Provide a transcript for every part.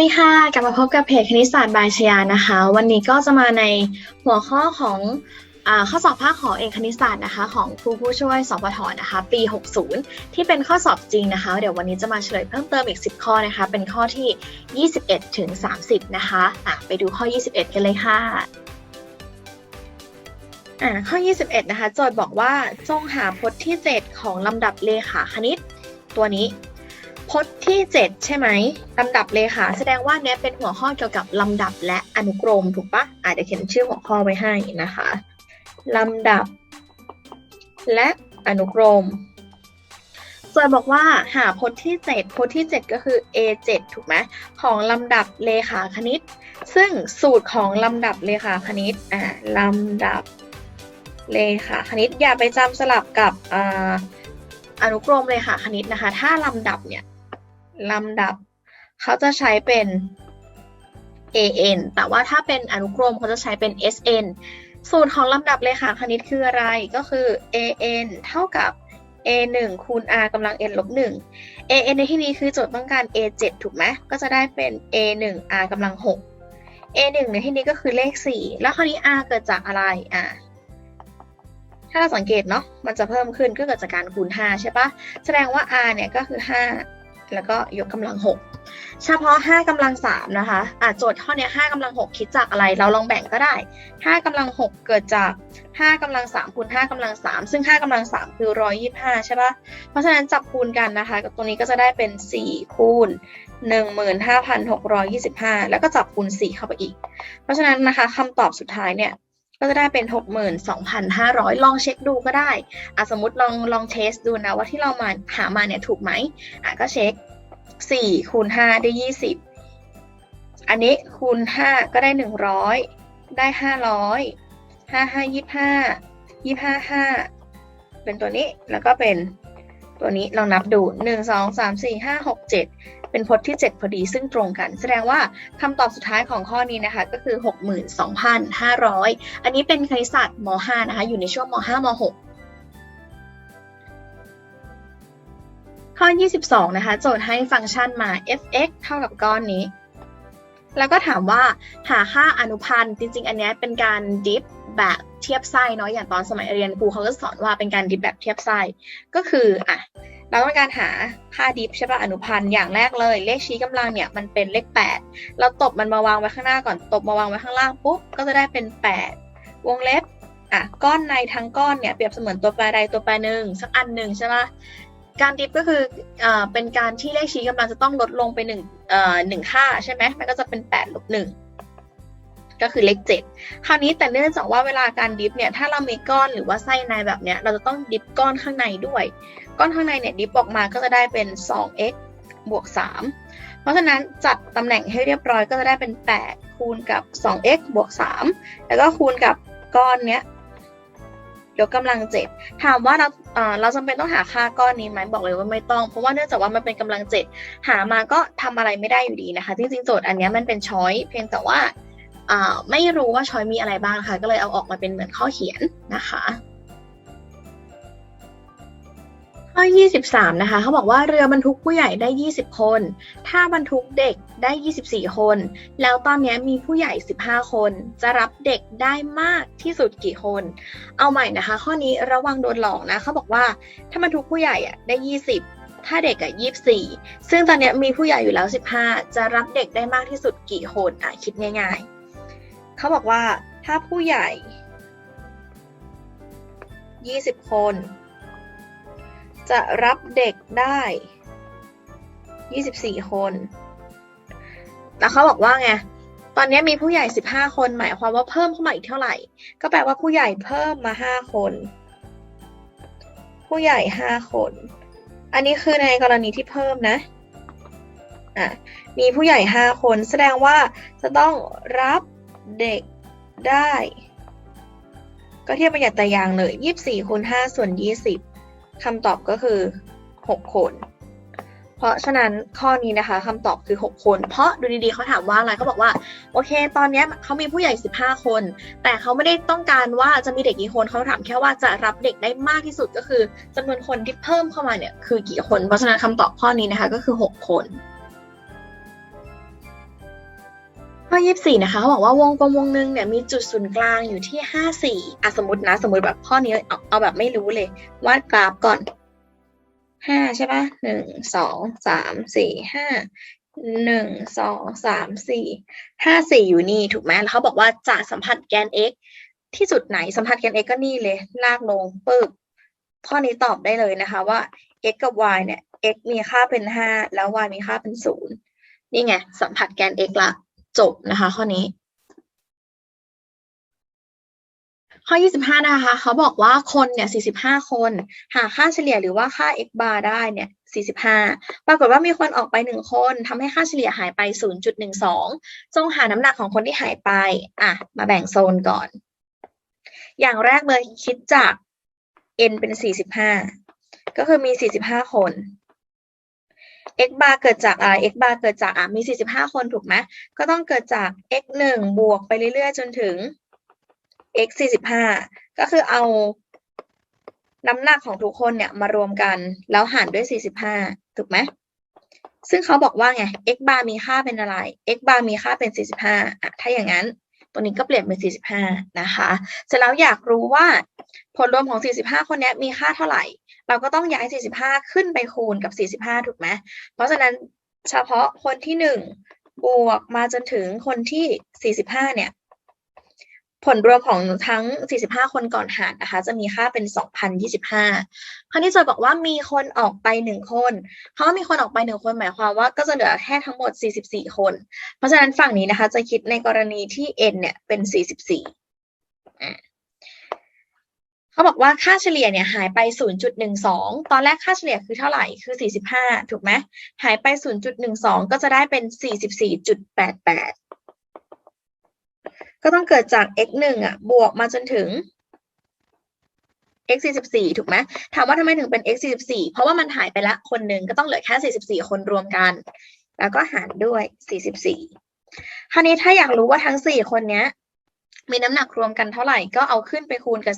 สวัสดีค่ะกลับมาพบกับเพจคณิตศาสตร์บายชยานะคะ วันนี้ก็จะมาในหัวข้อของอข้อสอบภาคขอเอกคณิตศาสตร์นะคะ ของครูผู้ช่วยสพทนะคะ ปี 60 ที่เป็นข้อสอบจริงนะคะ เดี๋ยววันนี้จะมาเฉลยเพิ่มเติมอีก 10 ข้อนะคะ เป็นข้อที่ 21 ถึง 30 นะคะะไปดูข้อ 21 กันเลยค่ะอ่าข้อ 21 นะคะโจทย์บอกว่าจงหาพจน์ที่ 7 ของลำดับเลขาคณิต ตัวนี้ พจน์ที่ 7 ใช่ไหมลำดับเลขาแสดงว่าเนี้ยเป็นหัวข้อเกี่ยวกับลำดับและอนุกรมถูกปะอะเดี๋ยวเขียนชื่อหัวข้อไว้ให้นะคะลำดับ และอนุกรมส่วนบอกว่าหาพจน์ที่ 7 พจน์ที่ 7 ก็คือ A7 ถูกไหมของลำดับเลขาคณิต ซึ่งสูตรของลำดับเลขาคณิตอ่าลำดับเลขาคณิตอย่าไปจำสลับกับออนุกรมเลขาคณิตนะคะ ถ้าลำดับเนี่ย ลำดับ เขาจะใช้เป็น AN แต่ว่าถ้าเป็นอนุกรมเขาจะใช้เป็น SN สูตรของลำดับเลขาคณิตคืออะไรก็คือ AN เท่ากับ A1 คูณ R กำลัง n ลบ1 AN ในที่นี้คือโจทย์ต้องการ A7 ถูกไหมก็จะได้เป็น A1 R กำลัง 6 A1 ในที่นี้ก็คือเลข 4 แล้วคราวนี้ R เกิดจากอะไรอะถ้าเราสังเกตเนาะมันจะเพิ่มขึ้นก็เกิดจากการคูณ 5 ใช่ปะแสดงว่า r เนี่ยก็คือ 5 แล้วก็ยกกำลัง 6 เฉพาะ 5กำลัง3นะคะอะโจทย์ข้อนี้5กำลัง 6 คิดจากอะไร เราลองแบ่งก็ได้ 5กำลัง 6 เกิดจาก 5กำลัง3คูณ5กำลัง3ซึ่ง 5กำลัง3คือ 125 ใช่ปะเพราะฉะนั้นจับคูณกันนะคะตรงนี้ก็จะได้เป็น 4 คูณ 15,625 แล้วก็จับคูณ 4 เข้าไปอีก เพราะฉะนั้นนะคะคำตอบสุดท้ายเนี่ยก็จะได้เป็น 62,500 ลองเช็คดูก็ได้อะสมมติลองลองเทสดูนะว่าที่เรามาหามาเนี่ยถูกไหมอะก็เช็ค 4คูณ5ได้20อันนี้คูณ5ก็ได้100ได้500 5 5 25 25 5เป็นตัวนี้แล้วก็เป็นตัวนี้ลองนับดู1 2 3 4 5 6 7เป็นพจน์ที่ 7 พอดีซึ่งตรงกัน แสดงว่าคำตอบสุดท้ายของข้อนี้นะคะ ก็คือ 62,500 อันนี้เป็นคณิตศาสตร์ม .5 นะคะ อยู่ในช่วงม .5 ม .6 ข้อ 22 นะคะ โจทย์ให้ฟังก์ชันมา f(x) เท่ากับก้อนนี้ แล้วก็ถามว่าหาค่าอนุพันธ์จริง ๆ อันนี้เป็นการดิฟแบบเทียบไส้เนาะอย่างตอนสมัยเรียนครูเขาก็สอนว่าเป็นการดิฟแบบเทียบไส้ก็คืออะเราต้องการหาค่าดิฟใช่ป่ะอนุพันธ์อย่างแรกเลย เลขชี้กำลังเนี่ยมันเป็นเลข 8 เราตบมันมาวางไว้ข้างหน้าก่อนตบมาวางไว้ข้างล่างปุ๊บก็จะได้เป็น 8 วงเล็บอะก้อนในทั้งก้อนเนี่ยเปรียบเสมือนตัวแปรใดตัวแปรหนึ่งสักอันหนึ่งใช่ป่ะ การดิฟก็คือเอ่อเป็นการที่เลขชี้กำลังจะต้องลดลงไปหนึ่งเอ่อหนึ่งค่าใช่ไหมมันก็จะเป็น8ลบหนึ่งก็คือเลข7คราวนี้แต่เนื่องจากว่าเวลาการดิฟเนี่ยถ้าเรามีก้อนหรือว่าไส้ในแบบเนี้ยเราจะต้องดิฟก้อนข้างในด้วย ก้อนข้างในเนี่ยดิฟออกมาก็จะได้เป็น 2x บวก 3 เพราะฉะนั้นจัดตำแหน่งให้เรียบร้อยก็จะได้เป็น 8 คูณกับ 2x บวก 3 แล้วก็คูณกับก้อนเนี้ย ยกกำลังเจ็ดถามว่าเราเราจำเป็นต้องหาค่าก้อนนี้ไหมบอกเลยว่าไม่ต้อง เพราะว่าเนื่องจากว่ามันเป็นกำลังเจ็ดหามาก็ทำอะไรไม่ได้อยู่ดีนะคะจริงๆโจทย์อันนี้มันเป็นช้อยเพียงแต่ว่าอ่าไม่รู้ว่าช้อยมีอะไรบ้างค่ะ ก็เลยเอาออกมาเป็นเหมือนข้อเขียนนะคะ ข้อ 23 นะคะเขาบอกว่าเรือบรรทุกผู้ใหญ่ได้ 20 คน ถ้าบรรทุกเด็กได้ 24 คน แล้วตอนนี้มีผู้ใหญ่ 15 คน จะรับเด็กได้มากที่สุดกี่คน เอาใหม่นะคะ ข้อนี้ระวังโดนหลอกนะเขาบอกว่าถ้าบรรทุกผู้ใหญ่อะได้ 20 ถ้าเด็กอะ24 ซึ่งตอนนี้มีผู้ใหญ่อยู่แล้ว 15 จะรับเด็กได้มากที่สุดกี่คนอะคิดง่าย ๆเขาบอกว่าถ้าผู้ใหญ่ 20 คน จะรับเด็กได้ 24 คน แล้วเขาบอกว่าไง ตอนนี้มีผู้ใหญ่ 15 คน หมายความว่าเพิ่มเข้ามาอีกเท่าไหร่ ก็แปลว่าผู้ใหญ่เพิ่มมา 5 คน ผู้ใหญ่ 5 คน อันนี้คือในกรณีที่เพิ่มนะอะมีผู้ใหญ่ 5 คน แสดงว่าจะต้องรับเด็กได้ ก็เทียบประหยัดแตายางเลย 24คูณ5ส่วน 20 คำตอบก็คือ 6 คน เพราะฉะนั้นข้อนี้นะคะคำตอบคือ 6 คน เพราะดูดีๆเขาถามว่าอะไรเขาบอกว่า โอเค ตอนนี้เขามีผู้ใหญ่ 15 คน แต่เขาไม่ได้ต้องการว่าจะมีเด็กกี่คนเขาถามแค่ว่าจะรับเด็กได้มากที่สุดก็คือจำนวนคนที่เพิ่มเข้ามาเนี่ยคือกี่คน เพราะฉะนั้นคำตอบข้อนี้นะคะก็คือ 6 คน ข้อยี่สี่นะคะเขาบอกว่าวงกลมวงหนึ่งเนี่ยมีจุดศูนย์กลางอยู่ที่ห้าสี่อะสมมตินะ สมมติแบบข้อนี้เอาเอาแบบไม่รู้เลย วาดกราฟก่อนห้าใช่ปะหนึ่งสองสามสี่ห้าหนึ่งสองสามสี่ห้าสี่อยู่นี่ถูกไหมแล้วเขาบอกว่าจะสัมผัสแกน x ที่จุดไหนสัมผัสแกน x ก็นี่เลยลากลงปึ๊บข้อนี้ตอบได้เลยนะคะว่า x กับ y เนี่ย x มีค่าเป็นห้าแล้ว y มีค่าเป็นศูนย์นี่ไงสัมผัสแกน x ละ จบนะคะ ข้อนี้ ข้อ 25 นะคะ เขาบอกว่าคนเนี่ย 45 คน หาค่าเฉลี่ยหรือว่าค่า x bar ได้เนี่ย45 ปรากฏว่ามีคนออกไป 1 คนทำให้ค่าเฉลี่ยหายไป 0.12 จงหาน้ำหนักของคนที่หายไป อะ มาแบ่งโซนก่อน อย่างแรกเลยคิดจาก n เป็น 45 ก็คือมี 45 คน x bar เกิดจากอะไร x bar เกิดจากอะมี 45 คนถูกไหมก็ต้องเกิดจาก x 1บวกไปเรื่อยๆ จนถึง x 45 ก็คือเอาน้ำหนักของทุกคนเนี่ยมารวมกัน แล้วหารด้วย 45 ถูกไหมซึ่งเขาบอกว่าไง x bar มีค่าเป็นอะไร x bar มีค่าเป็น 45อะถ้าอย่างนั้นตัวนี้ก็เปลี่ยนเป็น 45 นะคะ เสร็จแล้วอยากรู้ว่าผลรวมของ 45 คนนี้มีค่าเท่าไหร่ เราก็ต้องย้าย 45 ขึ้นไปคูณกับ 45 ถูกไหมเพราะฉะนั้นเฉพาะคนที่ 1 บวกมาจนถึงคนที่ 45 เนี่ย ผลรวมของทั้ง 45 คนก่อนหารนะคะ จะมีค่าเป็น 2,025 คราวนี้จะบอกว่ามีคนออกไป 1 คนเพราะว่ามีคนออกไป 1 คนหมายความว่าก็จะเหลือแค่ทั้งหมด 44 คน เพราะฉะนั้นฝั่งนี้นะคะ จะคิดในกรณีที่ n เนี่ยเป็น 44อะ เขาบอกว่าค่าเฉลี่ยเนี่ยหายไป 0.12 ตอนแรกค่าเฉลี่ยคือเท่าไหร่คือ 45 ถูกไหมหายไป 0.12 ก็จะได้เป็น 44.88 ก็ต้องเกิดจาก x 1อะบวกมาจนถึง x 44ถูกไหมถามว่าทำไมถึงเป็น x 44เพราะว่ามันหายไปละคนหนึ่งก็ต้องเหลือแค่44 คนรวมกัน แล้วก็หารด้วย 44คราวนี้ถ้าอยากรู้ว่าทั้ง 4 คนเนี้ย มีน้ำหนักรวมกันเท่าไหร่ก็เอาขึ้นไปคูณกับ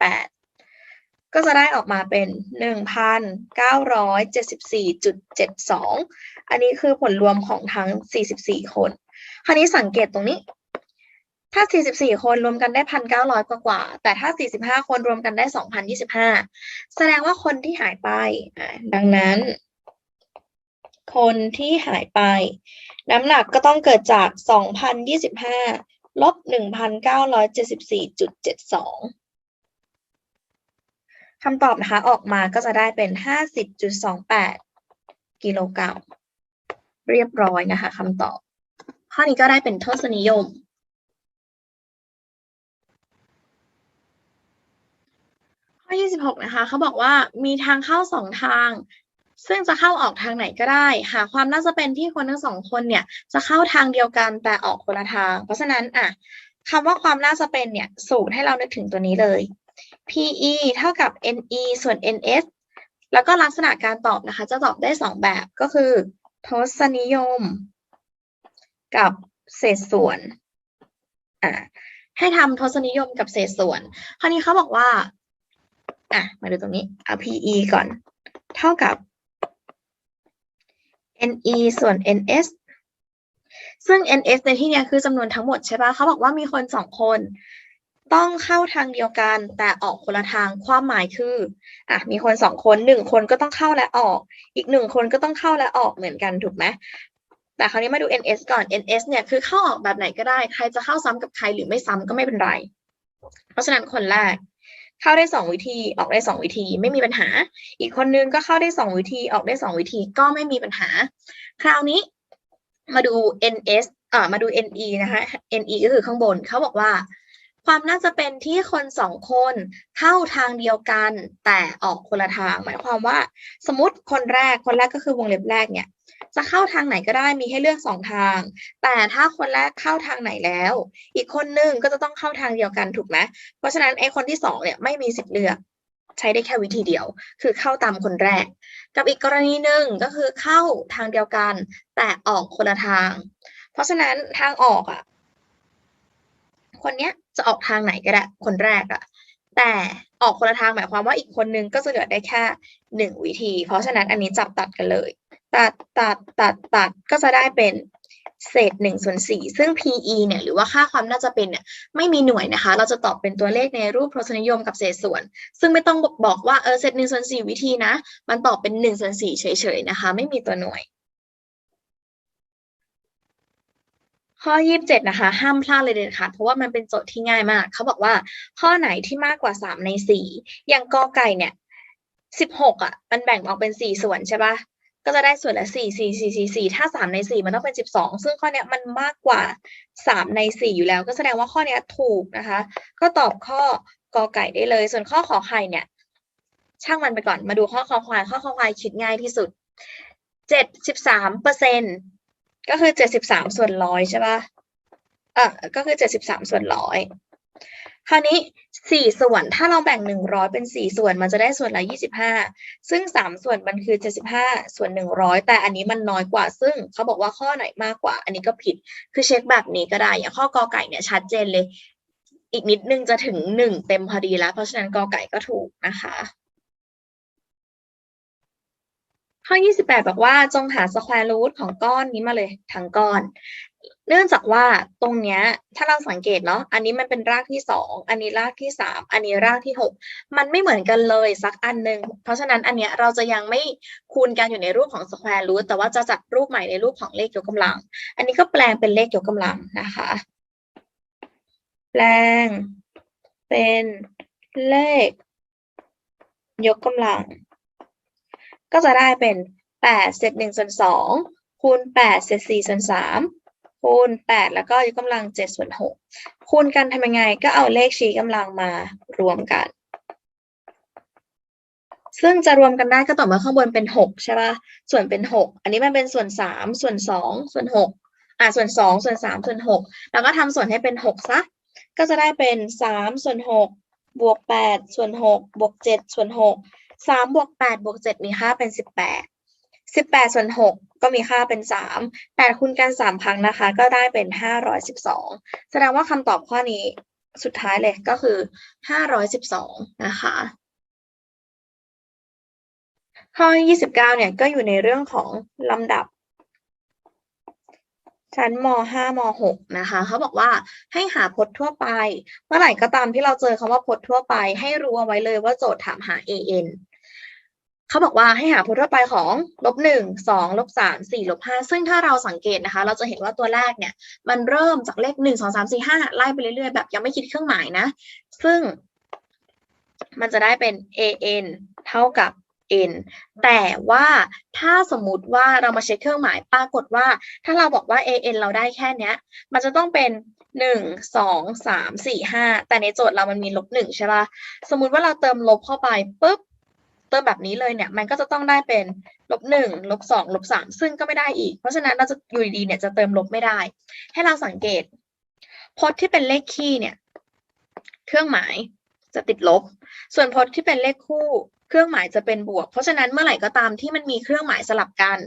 44.88 ก็จะได้ออกมาเป็น 1,974.72 อันนี้คือผลรวมของทั้ง 44 คน คราวนี้สังเกตตรงนี้ ถ้า 44 คนรวมกันได้ 1,900 กว่ากว่า แต่ถ้า 45 คนรวมกันได้ 2,025 แสดงว่าคนที่หายไป ดังนั้น คนที่หายไป น้ำหนักก็ต้องเกิดจาก 2,025 ลบ1,974.72คำตอบนะคะออกมาก็จะได้เป็น50.28กิโลกรัมเรียบร้อยนะคะคำตอบ ข้อนี้ก็ได้เป็นทศนิยม ข้อ 26 นะคะเขาบอกว่ามีทางเข้าสองทาง ซึ่งจะเข้าออกทางไหนก็ได้ หาความน่าจะเป็นที่คนทั้งสองคนเนี่ย จะเข้าทางเดียวกันแต่ออกคนละทาง เพราะฉะนั้นอะคำว่าความน่าจะเป็นเนี่ย สูตรให้เรานึกถึงตัวนี้เลย PE เท่ากับ NE ส่วน NS แล้วก็ลักษณะการตอบนะคะ จะตอบได้สองแบบก็คือทศนิยม กับเศษส่วนอะให้ทำทศนิยมกับเศษส่วน คราวนี้เขาบอกว่าอะมาดูตรงนี้เอา PE ก่อน เท่ากับ NE ส่วน NS ซึ่ง NS ในที่นี้คือจำนวนทั้งหมดใช่ปะเขาบอกว่ามีคนสองคน ต้องเข้าทางเดียวกันแต่ออกคนละทางความหมายคืออะมีคนสองคนหนึ่งคนก็ต้องเข้าและออก อีกหนึ่งคนก็ต้องเข้าและออกเหมือนกันถูกไหมแต่คราวนี้มาดู NS ก่อน NS เนี่ยคือเข้าออกแบบไหนก็ได้ ใครจะเข้าซ้ำกับใครหรือไม่ซ้ำก็ไม่เป็นไร เพราะฉะนั้นคนแรก เข้าได้สองวิธีออกได้สองวิธีไม่มีปัญหา อีกคนนึงก็เข้าได้สองวิธีออกได้สองวิธีก็ไม่มีปัญหา คราวนี้มาดู NS เอ่ามาดู NE นะคะ NE ก็คือข้างบนเขาบอกว่า ความน่าจะเป็นที่คนสองคนเข้าทางเดียวกันแต่ออกคนละทาง หมายความว่า สมมติคนแรกคนแรกก็คือวงเล็บแรกเนี่ย จะเข้าทางไหนก็ได้มีให้เลือกสองทาง แต่ถ้าคนแรกเข้าทางไหนแล้ว อีกคนนึงก็จะต้องเข้าทางเดียวกันถูกไหมเพราะฉะนั้นไอ้คนที่สองเนี่ยไม่มีสิทธิ์เลือก ใช้ได้แค่วิธีเดียว คือเข้าตามคนแรก กับอีกกรณีหนึ่งก็คือเข้าทางเดียวกัน แต่ออกคนละทาง เพราะฉะนั้นทางออกอะคนเนี้ยจะออกทางไหนก็ได้คนแรกอะแต่ออกคนละทางหมายความว่าอีกคนนึงก็จะเหลือได้แค่หนึ่งวิธี เพราะฉะนั้นอันนี้จับตัดกันเลย ตัดตัดตัดตัดก็จะได้เป็นเศษหนึ่งส่วนสี่ซึ่ง PE เนี่ยหรือว่าค่าความน่าจะเป็นเนี่ยไม่มีหน่วยนะคะ เราจะตอบเป็นตัวเลขในรูปทศนิยมกับเศษส่วน ซึ่งไม่ต้องบอกว่าเออเศษหนึ่งส่วนสี่วิธีนะ มันตอบเป็นหนึ่งส่วนสี่เฉยๆนะคะ ไม่มีตัวหน่วย ข้อ 27 นะคะ ห้ามพลาดเลยเด็ดขาดเพราะว่ามันเป็นโจทย์ที่ง่ายมาก เขาบอกว่าข้อไหนที่มากกว่า 3 ใน 4 อย่างกอไก่เนี่ย 16อะมันแบ่งออกเป็น 4 ส่วนใช่ปะ ก็จะได้ส่วนละ4 4 4 4 4ถ้า3ใน4มันต้องเป็น12ซึ่งข้อเนี้ยมันมากกว่า3ใน4อยู่แล้ว ก็แสดงว่าข้อเนี้ยถูกนะคะ ก็ตอบข้อกอไก่ได้เลย ส่วนข้อขอไข่เนี่ย ช่างมันไปก่อนมาดูข้อคอควายข้อคอควายคิดง่ายที่สุด73เปอร์เซ็นต์ก็คือ73ส่วนร้อยใช่ปะเอะก็คือ73ส่วนร้อย คราวนี้4ส่วนถ้าเราแบ่ง100เป็น4ส่วนมันจะได้ส่วนละ25ซึ่ง3ส่วนมันคือ75ส่วน100แต่อันนี้มันน้อยกว่า ซึ่งเขาบอกว่าข้อไหนมากกว่า อันนี้ก็ผิดคือเช็คแบบนี้ก็ได้อย่างข้อกอไก่เนี่ยชัดเจนเลย อีกนิดนึงจะถึง1เต็มพอดีแล้ว เพราะฉะนั้นกอไก่ก็ถูกนะคะข้อ 28 บอกว่าจงหา square root ของก้อนนี้มาเลยทั้งก้อน เนื่องจากว่าตรงเนี้ยถ้าเราสังเกตเนาะอันนี้มันเป็นรากที่สองอันนี้รากที่สามอันนี้รากที่หกมันไม่เหมือนกันเลยสักอันหนึ่งเพราะฉะนั้นอันเนี้ยเราจะยังไม่คูณกันอยู่ในรูปของ square root แต่ว่าจะจัดรูปใหม่ในรูปของเลขยกกำลัง อันนี้ก็แปลงเป็นเลขยกกำลังนะคะ แปลงเป็นเลข ยกกำลัง ก็จะได้เป็นแปดเศษหนึ่งส่วนสองคูณแปดเศษสี่ส่วนสาม คูณแปดแล้วก็ยกกำลังเจ็ดส่วนหกคูณกันทำยังไงก็เอาเลขชี้กำลังมารวมกัน ซึ่งจะรวมกันได้ก็ต่อเมื่อข้างบนเป็นหกใช่ป่ะ ส่วนเป็นหกอันนี้มันเป็นส่วนสามส่วนสองส่วนหกอะส่วนสองส่วนสามส่วนหกแล้วก็ทำส่วนให้เป็นหกซะ ก็จะได้เป็นสามส่วนหกบวกแปดส่วนหกบวกเจ็ดส่วนหกสามบวกแปดบวกเจ็ดมีค่าเป็นสิบแปด สิบแปดส่วนหกก็มีค่าเป็นสามแปดคูณกันสามครั้งนะคะ ก็ได้เป็นห้าร้อยสิบสองแสดงว่าคำตอบข้อนี้สุดท้ายเลยก็คือห้าร้อยสิบสองนะคะข้อ29เนี่ยก็อยู่ในเรื่องของลำดับ ชั้นม5ม6นะคะเขาบอกว่าให้หาพจน์ทั่วไป เมื่อไหร่ก็ตามที่เราเจอคำว่าพจน์ทั่วไป ให้รู้เอาไว้เลยว่าโจทย์ถามหา an เขาบอกว่าให้หาพจน์ทั่วไปของลบหนึ่งสองลบสามสี่ลบห้าซึ่งถ้าเราสังเกตนะคะ เราจะเห็นว่าตัวแรกเนี่ย มันเริ่มจากเลขหนึ่งสองสามสี่ห้าไล่ไปเรื่อยๆ แบบยังไม่คิดเครื่องหมายนะ ซึ่งมันจะได้เป็น an เท่ากับ n แต่ว่าถ้าสมมติว่าเรามาเช็คเครื่องหมายปรากฏว่า ถ้าเราบอกว่า an เราได้แค่เนี้ย มันจะต้องเป็นหนึ่งสองสามสี่ห้าแต่ในโจทย์เรามันมีลบหนึ่งใช่ป่ะสมมุติว่าเราเติมลบเข้าไปปุ๊บ เติมแบบนี้เลยเนี่ยมันก็จะต้องได้เป็นลบหนึ่งลบสองลบสามซึ่งก็ไม่ได้อีก เพราะฉะนั้นเราจะอยู่ดีเนี่ยจะเติมลบไม่ได้ ให้เราสังเกตพจน์ที่เป็นเลขคี่เนี่ย เครื่องหมายจะติดลบ ส่วนพจน์ที่เป็นเลขคู่ เครื่องหมายจะเป็นบวก เพราะฉะนั้นเมื่อไหร่ก็ตามที่มันมีเครื่องหมายสลับกัน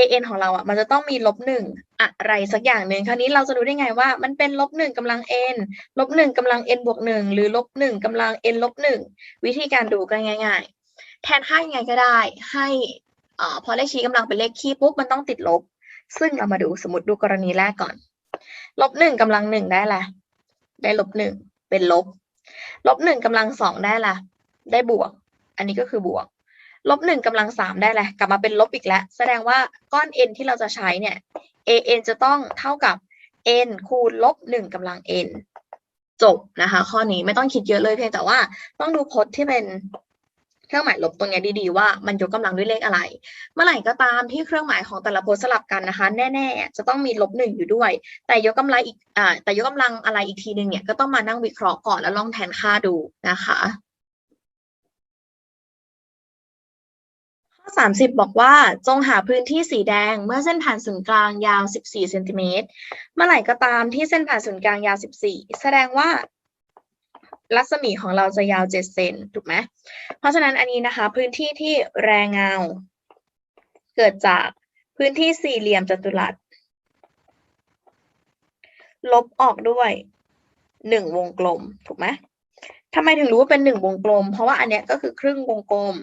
an ของเราอะมันจะต้องมีลบหนึ่งอะไรสักอย่างหนึ่งคราวนี้เราจะรู้ได้ไงว่า มันเป็นลบหนึ่งกำลัง n ลบหนึ่งกำลัง n บวกหนึ่งหรือลบหนึ่งกำลัง n ลบหนึ่งวิธีการดูก็ง่าย ๆ แทนค่ายังไงก็ได้ ให้อ่าพอเลขชี้กำลังเป็นเลขคี่ปุ๊บมันต้องติดลบ ซึ่งเรามาดูสมมติดูกรณีแรกก่อนลบหนึ่งกำลังหนึ่งได้ละได้ลบหนึ่งเป็นลบลบหนึ่งกำลังสองได้ละได้บวก อันนี้ก็คือบวก ลบหนึ่งกำลังสามได้แหละกลับมาเป็นลบอีกแล้ว แสดงว่าก้อน n ที่เราจะใช้เนี่ย an จะต้องเท่ากับ n คูณลบหนึ่งกำลัง n จบนะคะ ข้อนี้ไม่ต้องคิดเยอะเลยเพียงแต่ว่าต้องดูพจน์ที่เป็นเครื่องหมายลบตรงนี้ดีๆว่ามันยกกำลังด้วยเลขอะไร เมื่อไหร่ก็ตามที่เครื่องหมายของแต่ละพจน์สลับกันนะคะ แน่ๆ จะต้องมีลบหนึ่งอยู่ด้วย แต่ยกกำลังอีกอ่าแต่ยกกำลังอะไรอีกทีหนึ่งเนี่ยก็ต้องมานั่งวิเคราะห์ก่อนแล้วลองแทนค่าดูนะคะ ข้อ 30 บอกว่าจงหาพื้นที่สีแดงเมื่อเส้นผ่านศูนย์กลางยาว 14เซนติเมตรเมื่อไหร่ก็ตามที่เส้นผ่านศูนย์กลางยาว 14 แสดงว่ารัศมีของเราจะยาว7เซนถูกไหมเพราะฉะนั้นอันนี้นะคะ พื้นที่ที่แรงเงา เกิดจากพื้นที่สี่เหลี่ยมจัตุรัส ลบออกด้วยหนึ่งวงกลม ถูกไหมทำไมถึงรู้ว่าเป็นหนึ่งวงกลม เพราะว่าอันเนี้ยก็คือครึ่งวงกลม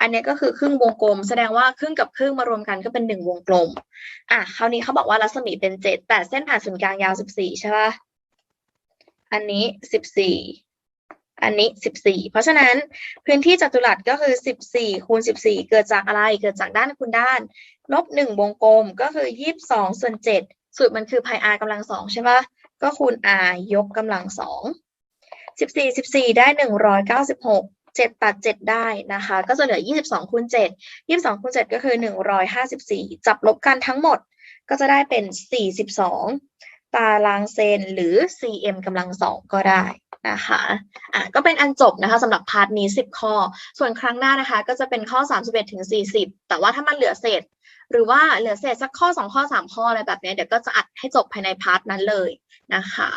อันนี้ก็คือครึ่งวงกลม แสดงว่าครึ่งกับครึ่งมารวมกันก็เป็นหนึ่งวงกลม อะคราวนี้เขาบอกว่ารัศมีเป็นเจ็ดแต่เส้นผ่านศูนย์กลางยาวสิบสี่ใช่ปะอันนี้สิบสี่อันนี้สิบสี่เพราะฉะนั้นพื้นที่จัตุรัสก็คือสิบสี่คูณสิบสี่เกิดจากอะไร เกิดจากด้านคูณด้าน ลบหนึ่งวงกลมก็คือยี่สิบสองส่วนเจ็ดสูตรมันคือพาย r กำลังสองใช่ปะก็คูณ r ยกกำลังสองสิบสี่สิบสี่ได้ห นึ่งร้อยเจ็ดตัดเจ็ดได้นะคะ ก็จะเหลือยี่สิบสองคูณเจ็ดยี่สิบสองคูณเจ็ดก็คือหนึ่งร้อยห้าสิบสี่จับลบกันทั้งหมดก็จะได้เป็นสี่สิบสองตารางเซนหรือ cm กำลังสองก็ได้นะคะอะก็เป็นอันจบนะคะสำหรับพาร์ทนี้ 10 ข้อ ส่วนครั้งหน้านะคะ ก็จะเป็นข้อ 31ถึง40 แต่ว่าถ้ามันเหลือเศษ หรือว่าเหลือเศษสักข้อ 2 ข้อ 3 ข้ออะไรแบบเนี้ยเดี๋ยวก็จะอัดให้จบภายในพาร์ทนั้นเลยนะคะ